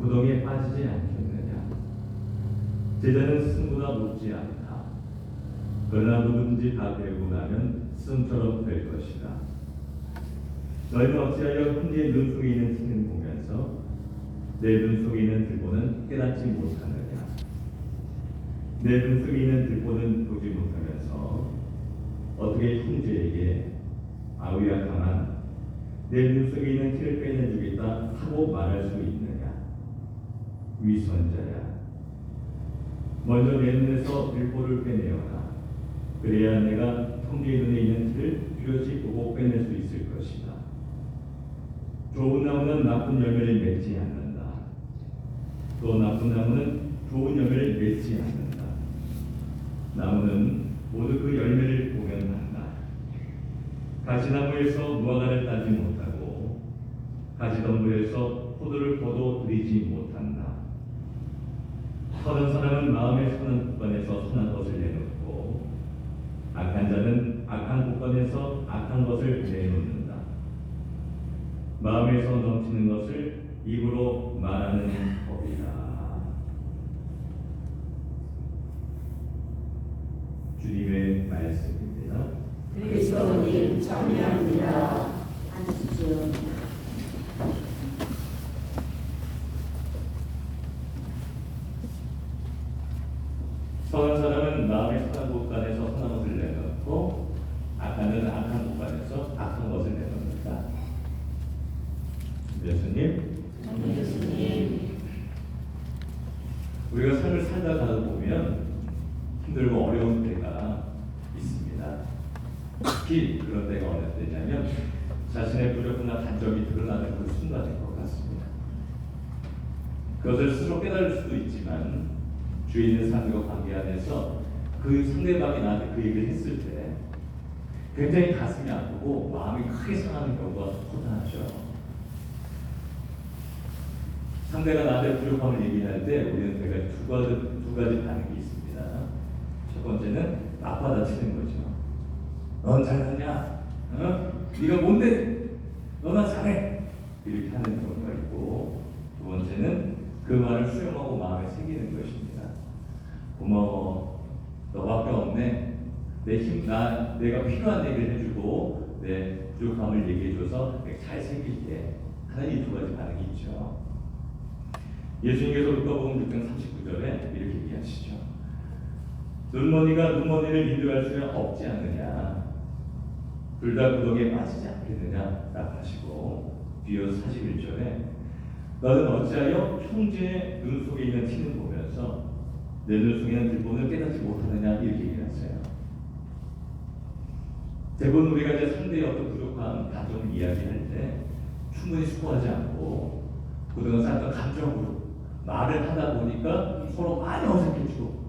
구덩이에 빠지지 않겠느냐? 제자는 승보다 높지 않다. 그러나 누군지 다 되고 나면 승처럼 될 것이다. 너희는 어찌하여 훈제의 눈 속에 있는 티는 보면서 내 눈 속에 있는 들보는 깨닫지 못하느냐? 내 눈 속에 있는 들보는 보지 못하면서 어떻게 형제에게 아우야 가만 내눈 속에 있는 티를 빼내주겠다 하고 말할 수 있느냐 위선자야. 먼저 내 눈에서 들보를 빼내어라. 그래야 내가 형제의 눈에 있는 티를 뚜렷이 보고 빼낼 수 있을 것이다. 좋은 나무는 나쁜 열매를 맺지 않는다. 또 나쁜 나무는 좋은 열매를 맺지 않는다. 나무는 모두 그 열매를 보면 한다. 가시나무에서 무화과를 따지 못하고 가시덤불에서 포도를 포도 들이지 못한다. 선한 사람은 마음의 선한 국간에서 선한 것을 내놓고 악한 자는 악한 국간에서 악한 것을 내놓는다. 마음에서 넘치는 것을 입으로 말하는 법이다. 주님의 말씀입니다. 그리스도님 정리합니다. 앉으십시오. 선한 사람은 마음의 선한 곳간에서 선한 것을 내놓고 악한 자는 악한 곳간에서 악한 것을 내놓는다. 예수님, 예수님, 우리가 삶을 살다 가다 보면 힘들고 어려운 때가 있습니다. 특히 그런 때가 어느 때냐면 자신의 부족함과 단점이 드러나는 그 순간인 것 같습니다. 그것을 스스로 깨달을 수도 있지만 주위에 있는 사람과 관계 안에서 그 상대방이 나한테 그 얘기를 했을 때 굉장히 가슴이 아프고 마음이 크게 상하는 경우가 허다하죠. 상대가 나한테 부족함을 얘기할 때 우리는 내가 두 가지, 두 가지 반응이 있습니다. 첫 번째는 맞받아치는 거죠. 넌 잘하냐? 어? 네가 뭔데? 너나 잘해. 이렇게 하는 경우가 있고 두 번째는 그 말을 수용하고 마음에 새기는 것입니다. 고마워. 너밖에 없네. 내 힘, 나, 내가 필요한 얘기를 해주고 내 부족함을 얘기해줘서 잘 새길게 하는 이 두 가지 반응이 있죠. 예수님께서 루카복음 6장 39절에 이렇게 얘기하시죠. 눈머니가 눈머니를 인도할 수 없지 않느냐. 둘 다 구덩이에 빠지지 않겠느냐. 라고 하시고 뒤이어서 41절에 너는 어찌하여 형제의 눈 속에 있는 티는 보면서 내 눈 속에 있는 들보는 깨닫지 못하느냐 이렇게 얘기하세요. 대부분 우리가 이제 상대의 어떤 부족한 감정을 이야기할 때 충분히 수긍하지 않고 그동안 쌓았던 감정으로 말을 하다 보니까 서로 많이 어색해지고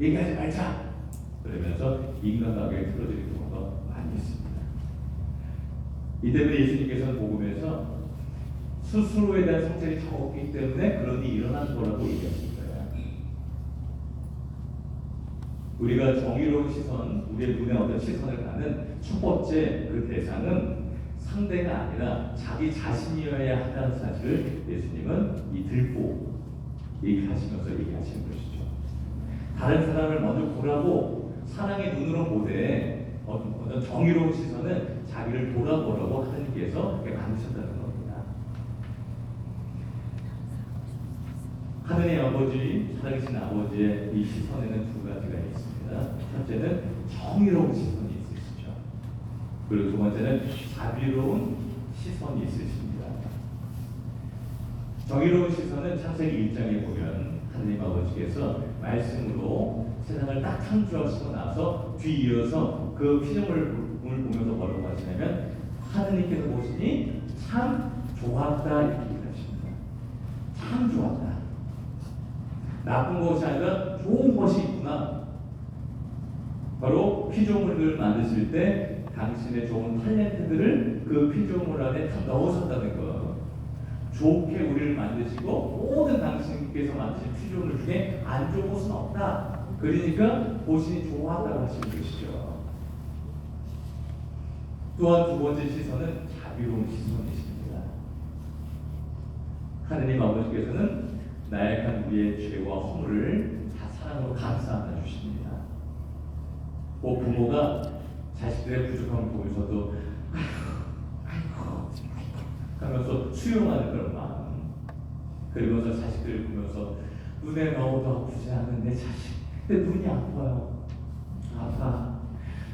얘기하지 말자 그러면서 인간관계가 틀어지는 경우가 많이 있습니다. 이 때문에 예수님께서는 복음에서 스스로에 대한 성찰이 적었기 때문에 그런 일이 일어나는 거라고 얘기하십니다. 우리가 정의로운 시선, 우리의 눈에 어떤 시선을 가는 첫 번째 그 대상은 상대가 아니라 자기 자신이어야 한다는 사실을 예수님은 이 들보 얘기하시면서 얘기하시는 것이죠. 다른 사람을 먼저 보라고 사랑의 눈으로 보되 어떤, 정의로운 시선은 자기를 돌아보라고 하나님께서 만드셨다는 겁니다. 하늘의 아버지, 살아계신 아버지의 이 시선에는 두 가지가 있습니다. 첫째는 정의로운 있으시죠. 그리고 두 번째는 자비로운 시선이 있으십니다. 정의로운 시선은 창세기 1장에 보면 하나님 아버지께서 말씀으로 세상을 딱 창조하시고 나서 뒤이어서 그 피조물을 보면서 뭐라고 하시냐면 하느님께서 보시니 참 좋았다 이렇게 얘기하십니다. 참 좋았다. 나쁜 것이 아니라 좋은 것이 있구나. 바로 피조물을 만드실 때 당신의 좋은 탤런트들을 그 피조물 안에 다 넣으셨다는 거. 좋게 우리를 만드시고 모든 당신께서 만드신 피조물 중에 안 좋은 것은 없다. 그러니까 보시니 좋았다고 하시는 것이죠. 또한 두 번째 시선은 자비로운 시선이십니다. 하느님 아버지께서는 나약한 우리의 죄와 허물을 다 사랑으로 감싸 안아 주십니다. 꼭 부모가 자식들의 부족함을 보면서도 아이고, 아이고 하면서 수용하는 그런 마음. 그러면서 자식들을 보면서 눈에 넣어도 아프지 않은 내 자식. 근데 눈이 아파요. 아파.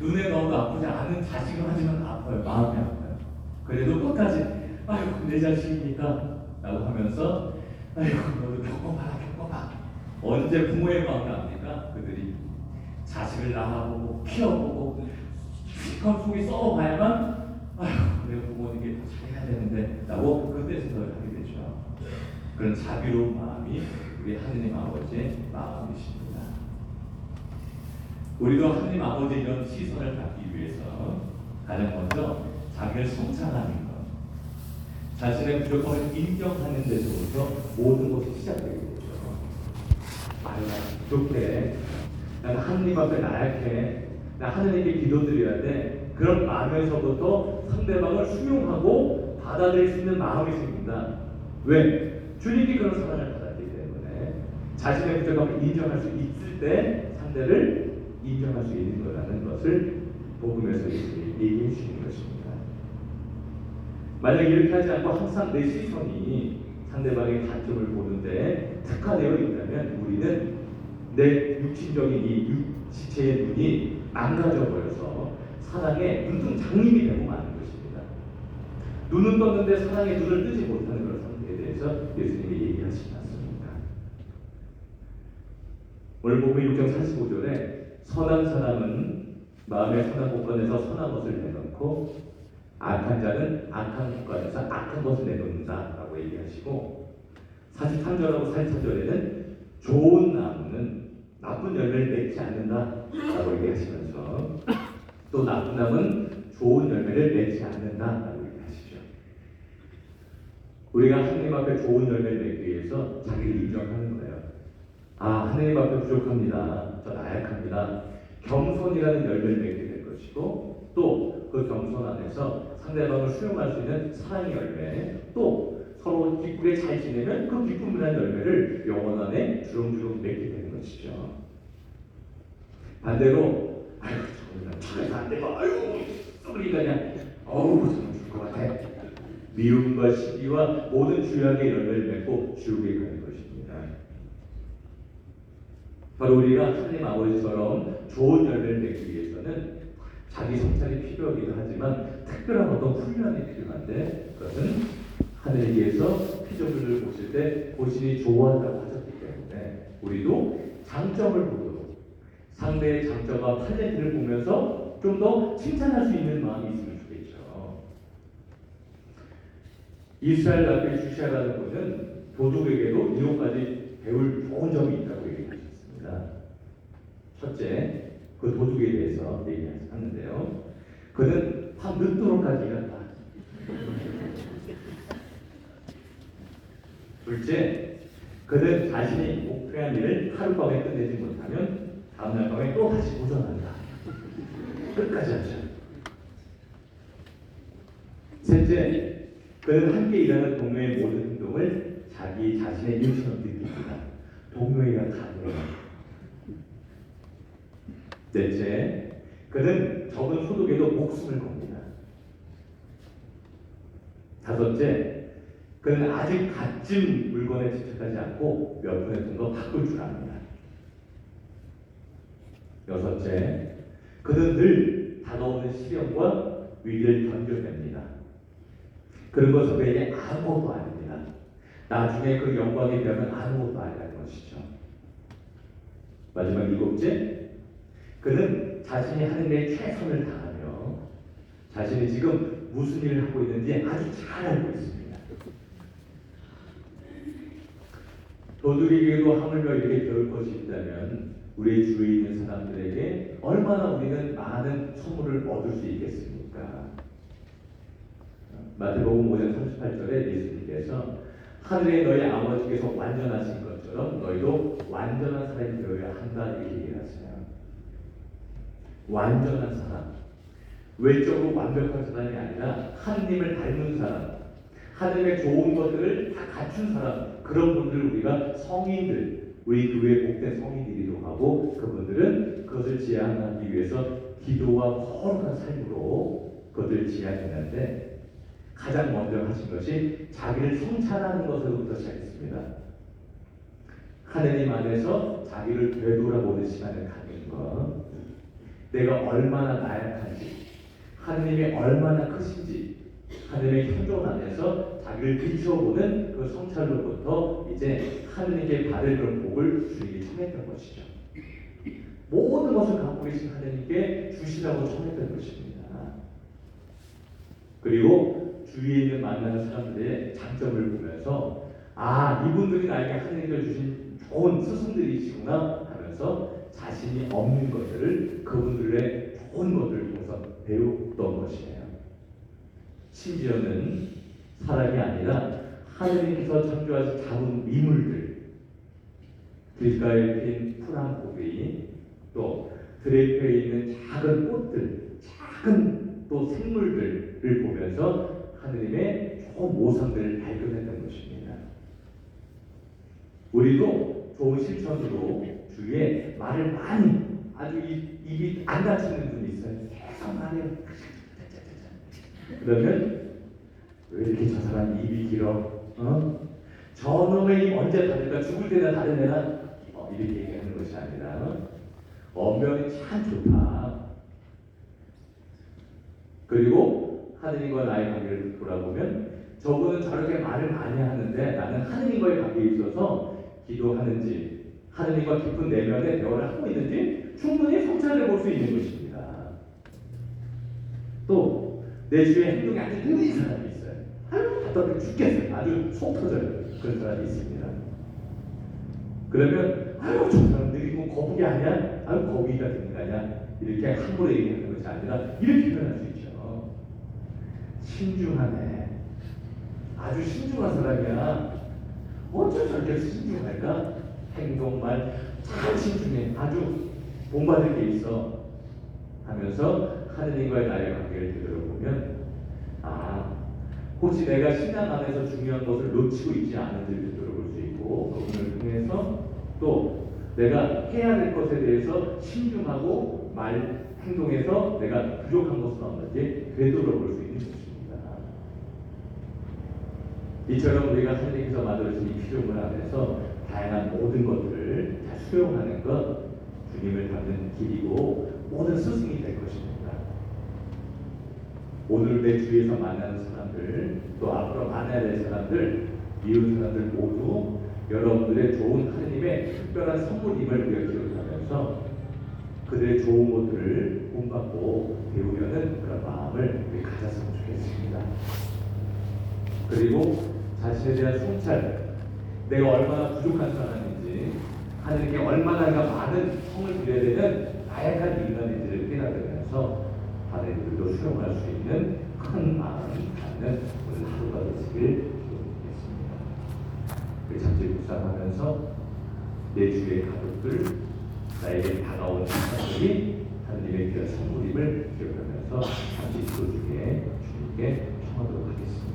눈에 넣어도 아프지 않은 자식은 하지만 아파요. 마음이 아파요. 그래도 끝까지 아이고 내 자식이니까 라고 하면서 아이고 너도 겪어봐라 겪어봐 언제 부모의 마음이 압니까? 그들이 자식을 낳아보고 키워보고 실컷 속이 썩어봐야만 아휴 내가 부모님께 더 잘해야 되는데 라고 그때 생각을 하게 되죠. 그런 자비로운 마음이 우리 하느님 아버지의 마음이십니다. 우리도 하느님 아버지의 이런 시선을 받기 위해서 가장 먼저 자기를 성찰하는 것 자신의 부족함을 인정하는 데서부터 모든 것이 시작되게 되죠. 아유 나 부족해 나는 하느님 앞에 나약해 나 하느님께 기도드려야 돼 그런 마음에서부터 상대방을 수용하고 받아들일 수 있는 마음이 생긴다 왜? 주님이 그런 사랑을 받았기 때문에 자신의 부족함을 인정할 수 있을 때 상대를 인정할 수 있는 거라는 것을 복음에서 얘기해 주시는 것입니다 만약 이렇게 하지 않고 항상 내 시선이 상대방의 단점을 보는데 특화되어 있다면 우리는 내 육신적인 이 육- 지체의 눈이 망가져 버려서 사랑의 눈등 장님이 되고 마는 것입니다. 눈은 떴는데 사랑의 눈을 뜨지 못하는 그런 상태에 대해서 예수님이 얘기하시지 않습니까? 오늘 복음 6장 45절에 선한 사람은 마음의 선한 곳간에서 선한 것을 내놓고 악한 자는 악한 곳간에서 악한 것을 내놓는다라고 얘기하시고 43절하고 44절에는 좋은 나무는 나쁜 열매를 맺지 않는다라고 얘기하시면서 또 나쁜 나무는 좋은 열매를 맺지 않는다라고 얘기하시죠. 우리가 하나님 앞에 좋은 열매를 맺기 위해서 자기를 인정하는 거예요. 아 하나님 앞에 부족합니다. 저 나약합니다. 겸손이라는 열매를 맺게 될 것이고 또 그 겸손 안에서 상대방을 수용할 수 있는 사랑의 열매 또 서로 기쁘게 잘 지내면 그 기쁨이라는 열매를 영혼 안에 주렁주렁 맺게 되는 것이죠. 반대로 저는 차에서 안 되고 아유 쏘리가 그냥 어우 저는 죽을 것 같아. 미움과 시기와 모든 죄악의 열매를 맺고 지옥에 가는 것입니다. 바로 우리가 하나님 아버지처럼 좋은 열매를 맺기 위해서는 자기 성찰이 필요하기도 하지만 특별한 어떤 훈련이 필요한데 그것은 하늘에게서 피조물을 보실 때 보시니 좋아한다고 하셨기 때문에 우리도 장점을 보고 상대의 장점과 팔레트를 보면서 좀 더 칭찬할 수 있는 마음이 있으면 좋겠죠. 이스라엘 앞에 주시아라는 분은 도둑에게도 가지 배울 좋은 점이 있다고 얘기하셨습니다. 첫째, 그 도둑에 대해서 얘기하는데요. 그는 밤 늦도록까지 일한다. 둘째, 그는 자신이 목표한 일을 하룻밤에 끝내지 못하면 다음날 밤에 또 다시 도전한다. 끝까지 하죠. 셋째, 그는 함께 일하는 동료의 모든 행동을 자기 자신의 일처럼 느낍니다. 동료애가 가능해요. 넷째, 그는 적은 소득에도 목숨을 겁니다. 다섯째, 그는 아직 갓진 물건에 집착하지 않고 몇 푼에 든거 바꿀 줄 압니다. 여섯째, 그는 늘 다가오는 시련과 위기를 견뎌냅니다. 그런 것은 그에게 아무것도 아닙니다. 나중에 그 영광에 비하면 아무것도 아니라는 것이죠. 마지막 일곱째, 그는 자신이 하는 데 최선을 다하며 자신이 지금 무슨 일을 하고 있는지 아주 잘 알고 있습니다. 도둑에게도 하물며 이렇게 배울 것이 있다면 우리의 주위에 있는 사람들에게 얼마나 우리는 많은 선물을 얻을 수 있겠습니까? 마태복음 5장 38절에 예수님께서 하늘에 너희 아버지께서 완전하신 것처럼 너희도 완전한 사람이 되어야 한다 이렇게 얘기하세요. 완전한 사람, 외적으로 완벽한 사람이 아니라 하느님을 닮은 사람, 하늘의 좋은 것들을 다 갖춘 사람 그런 분들 우리가 성인들 우리 교회 복된 성인들이기도 하고 그분들은 그것을 지향하기 위해서 기도와 거룩한 삶으로 그것을 지향했는데 가장 먼저 하신 것이 자기를 성찰하는 것으로부터 시작했습니다. 하느님 안에서 자기를 되돌아보는 시간을 갖는 것, 내가 얼마나 나약한지, 하느님이 얼마나 크신지, 하느님의 현존 안에서 자기를 비춰보는 그 성찰로부터 이제 하느님께 받을 그런 복을 주에게 청했던 것이죠. 모든 것을 갖고 계신 하느님께 주시라고 청했던 것입니다. 그리고 주위에 있는 만나는 사람들의 장점을 보면서 아 이분들이 나에게 하느님께서 주신 좋은 스승들이시구나 하면서 자신이 없는 것들을 그분들의 좋은 것들을 통해서 배웠던 것이에요. 심지어는 사람이 아니라 하느님께서 창조하신 작은 미물들 길가에 핀 푸른 고기 또 드레이프에 있는 작은 꽃들 작은 또 생물들을 보면서 하느님의 좋은 모상들을 발견했던 것입니다. 우리도 좋은 실천으로 주위에 말을 많이 아주 입, 입이 안 닫히는 분이 있어요. 계속 말해요. 그러면 왜 이렇게 저 사람 입이 길어? 어? 저놈의 입 언제 닫을까? 죽을 때나 다른 애나 어, 이렇게 얘기하는 것이 아니라 언변이 참 좋다. 그리고 하느님과 나의 관계를 돌아보면 저분은 저렇게 말을 많이 하는데 나는 하느님과의 관계에 있어서 기도하는지 하느님과 깊은 내면의 대화를 하고 있는지 충분히 성찰해 볼 수 있는 것입니다. 또 내 주위에 행동이 아주 느린 사람이 있어요. 아유 답답해 죽겠어요. 아주 속 터져요. 그런 사람이 있습니다. 그러면 아유 저 사람 느리고 거북이 아니야? 아유 거북이가 되는 거 아니야? 이렇게 함부로 얘기하는 것이 아니라 이렇게 표현할 수 있죠. 신중하네. 아주 신중한 사람이야. 어쩜 저렇게 신중할까? 행동, 말, 잘 신중해. 아주 본받을 게 있어. 하면서 하느님과의 나의 관계를 되돌아보면, 아, 혹시 내가 신앙 안에서 중요한 것을 놓치고 있지 않은지를 되돌아볼 수 있고, 그분을 통해서 또 내가 해야 될 것에 대해서 신중하고 말, 행동에서 내가 부족한 것은 없는지 되돌아볼 수 있는 것입니다. 이처럼 우리가 하나님께서 만들어주신 이 피조물 안에서 다양한 모든 것들을 다 수용하는 것 주님을 닮는 길이고 모든 스승이 될 것입니다. 오늘 내 주위에서 만나는 사람들 또 앞으로 만나야 될 사람들 이웃 사람들 모두 여러분들의 좋은 하느님의 특별한 선물임을 우리가 기억하면서 그들의 좋은 것들을 본받고 배우려는 그런 마음을 가졌으면 좋겠습니다. 그리고 자신에 대한 성찰, 내가 얼마나 부족한 사람인지, 하나님께 얼마나 많은 성을 드려야 되는 나약한 인간인지를 깨달으면서 하나님들도 수용할 수 있는 큰 마음을 갖는 오늘 하루가 되시길 기도드리겠습니다. 우리 잠시 묵상하면서 내 주위의 가족들, 나에게 다가온 사람들이 하나님의 귀한 선물임을 기억하면서 잠시 기도 중에 주님께 청하도록 하겠습니다.